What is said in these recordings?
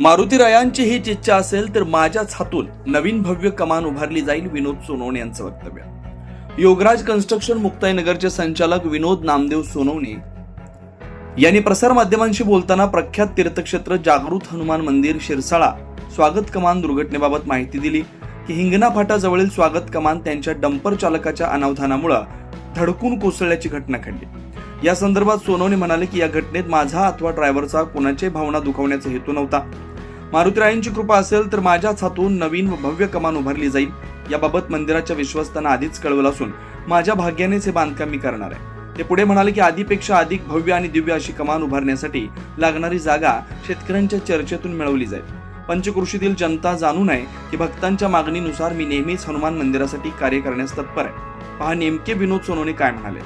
मारुती रायांची हीच इच्छा असेल तर माझ्याच हातून नवीन भव्य कमान उभारली जाईल विनोद सोनवणे यांचं वक्तव्य. योगराज कन्स्ट्रक्शन मुक्ताईनगरचे संचालक विनोद नामदेव सोनवणे यांनी प्रसारमाध्यमांशी बोलताना प्रख्यात तीर्थक्षेत्र जागृत हनुमान मंदिर शिरसाळा स्वागत कमान दुर्घटनेबाबत माहिती दिली की हिंगणा फाटाजवळील स्वागत कमान त्यांच्या डंपर चालकाच्या अनावधानामुळे धडकून कोसळल्याची घटना घडली. या संदर्भात सोनवणे म्हणाले की या घटनेत माझा अथवा ड्रायव्हरचा कोणाच्याही भावना दुखावण्याचा हेतू नव्हता. मारुतीरायांची कृपा असेल तर माझ्याच हातून नवीन व भव्य कमान उभारली जाईल. याबाबत मंदिराच्या विश्वस्तांना आधीच कळवलं असून माझ्या भाग्यानेच हे बांधकाम मी करणार आहे. ते पुढे म्हणाले की आधीपेक्षा अधिक भव्य आणि दिव्य अशी कमान उभारण्यासाठी लागणारी जागा शेतकऱ्यांच्या चर्चेतून मिळवली जाईल. पंचकृषीतील जनता जाणू नये की भक्तांच्या मागणीनुसार मी नेहमीच हनुमान मंदिरासाठी कार्य करण्यास तत्पर आहे. पहा नेमके विनोद सोनोने काय म्हणाले?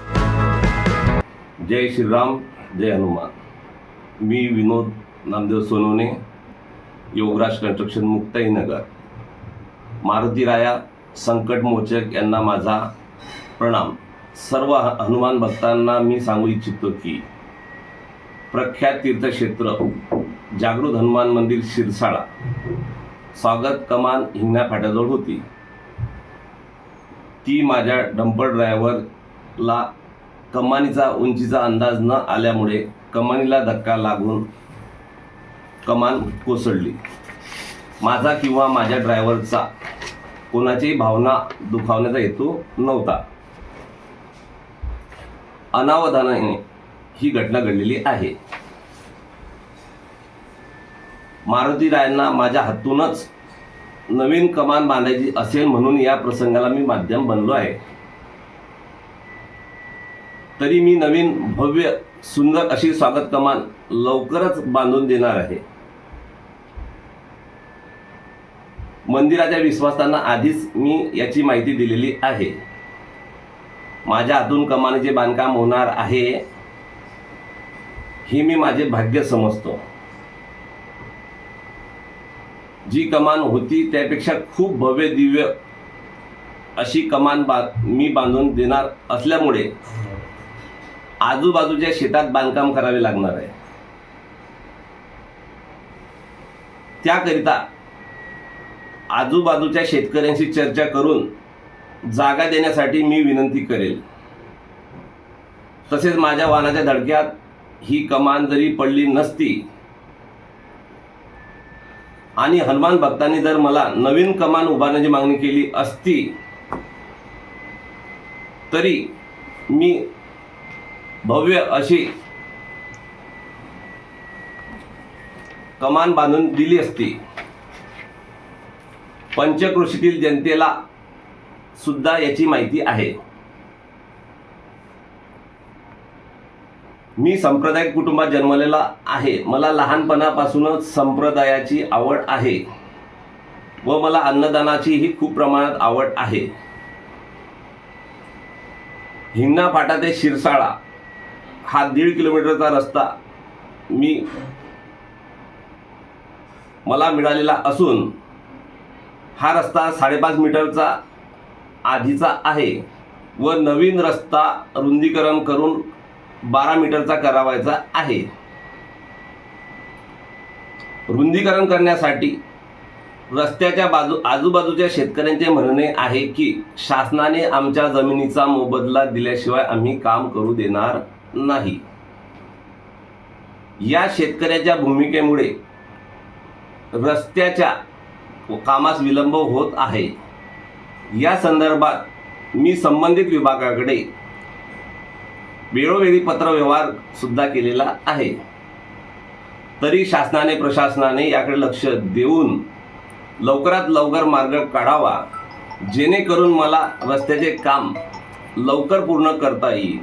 जय श्रीराम जय हनुमान. मी विनोद नामदेव सोनोने योगराज कन्स्ट्रक्शन मुक्ताईनगर. मारुती राया संकट मोचक यांना माझा प्रणाम. सर्व हनुमान भक्तांना मी सांगू इच्छितो की प्रख्यात तीर्थक्षेत्र जागृत हनुमान मंदिर शिरसाळा. स्वागत कमान हिंगण्या फाट्याजवळ होती. ती माझ्या डंपर ड्रायव्हरला कमानीचा उंचीचा अंदाज न आल्यामुळे कमानीला धक्का लागून कमान कोसळली. माझा किंवा माझ्या ड्रायव्हरचा कोणाचीही भावना दुखावण्याचा हेतू नव्हता. अनावधानाने ही घटना घडलेली आहे. मारुती रायांना माझ्या हातूनच नवीन कमान बांधायची असेल म्हणून या प्रसंगाला मी माध्यम बनलो आहे. तरी मी नवीन भव्य सुंदर अशी स्वागत कमान लवकरच बांधून देणार आहे. मंदिराच्या विश्वासांना आधीच मी याची माहिती दिलेली आहे. माझ्या हातून कमानीचे बांधकाम होणार आहे ही मी माझे भाग्य समजतो. जी कमान होती त्यापेक्षा खूप भव्य दिव्य अशी कमान बा मी बांधून देणार असल्यामुळे आजूबाजूच्या शेतात बांधकाम करावे लागणार आहे. त्याकरिता आजूबाजूच्या शेतकऱ्यांशी चर्चा करून जागा देण्यासाठी मी विनंती करेल. तसेच माझ्या वाहनाच्या धडक्यात ही कमान जरी पडली नसती आणि हनुमान भक्तांनी जर मला नवीन कमान उभारण्याची मागणी केली असती तरी मी भव्य अशी कमान बांधून दिली असती. पंचकृषीतील जनतेला सुद्धा याची माहिती आहे. मी संप्रदायिक कुटुंबात जन्मलेला आहे. मला लहानपणापासूनच संप्रदायाची आवड आहे व मला अन्नदानाचीही खूप प्रमाणात आवड आहे. हिंगणा फाटा ते शिरसाळा हा दीड किलोमीटरचा रस्ता मी मला मिळालेला असून हा रस्ता साडेपाच मीटरचा आधीचा आहे व नवीन रस्ता रुंदीकरण करून बारा मीटरचा करावायचा आहे. रुंदीकरण करण्यासाठी रस्त्याच्या बाजू आजूबाजूच्या शेतकऱ्यांचे म्हणणे आहे की शासनाने आमच्या जमिनीचा मोबदला दिल्याशिवाय आम्ही काम करू देणार नाही. या शेतकऱ्याच्या भूमिकेमुळे रस्त्याच्या कामास विलंब होत आहे. या संदर्भात मी संबंधित विभागाकडे वेळोवेळी पत्रव्यवहार सुद्धा केलेला आहे. तरी शासनाने प्रशासनाने याकडे लक्ष देऊन लवकरात लवकर मार्ग काढावा जेणेकरून मला रस्त्याचे काम लवकर पूर्ण करता येईल.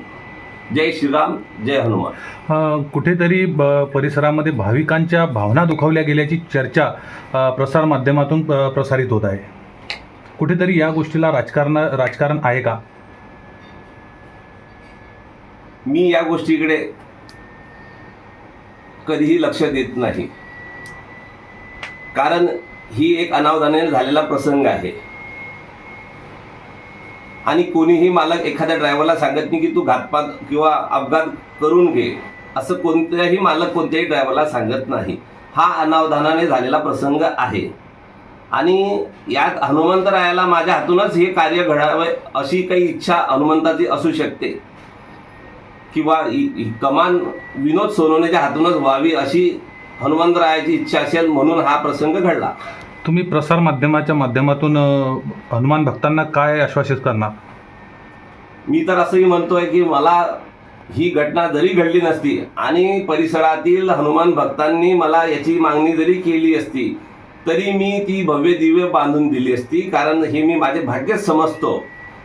जय श्रीराम जय हनुमान. कुठेतरी ब- परिसरामध्ये भाविकांच्या भावना दुखावल्या गेल्याची चर्चा अ, प्रसारमाध्यमातून अ, प्रसारित होत आहे. कुठेतरी या गोष्टीला राजकारण राजकारण आहे का? मी या गोष्टीकडे कधीही लक्ष देत नाही. कारण ही एक अनावधानाने झालेला प्रसंग आहे. आणि कोणीही मालक एखाद्या ड्रायव्हरला सांगत नाही की तू घातपात किंवा अपघात करून घे. असं कोणत्याही मालक कोणत्याही ड्रायव्हरला सांगत नाही. हा अनावधानाने झालेला प्रसंग आहे. आणि यात हनुमंतरायाला माझ्या हातूनच हे कार्य घडावे अशी काही इच्छा हनुमंताची असू शकते. किंवा कमान विनोद सोनवण्याच्या हातूनच व्हावी अशी हनुमंतरायाची इच्छा असेल म्हणून हा प्रसंग घडला. तुम्ही प्रसार माध्यमाच्या माध्यमातून हनुमान भक्तांना काय आश्वासित करणार? मी तर असंही म्हणतोय की मला ही घटना जरी घडली नसती आणि परिसरातील हनुमान भक्तांनी मला याची मागणी जरी केली असती तरी मी ती भव्य दिव्य बांधून दिली असती. कारण हे मी माझे भाग्यच समजतो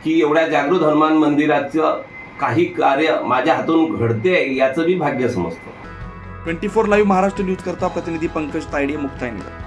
की एवढ्या जागृत हनुमान मंदिराचं काही कार्य माझ्या हातून घडते याचं मी भाग्य समजतो. Twenty four live Maharashtra news करता प्रतिनिधी पंकज तायडे मुक्ताईनगर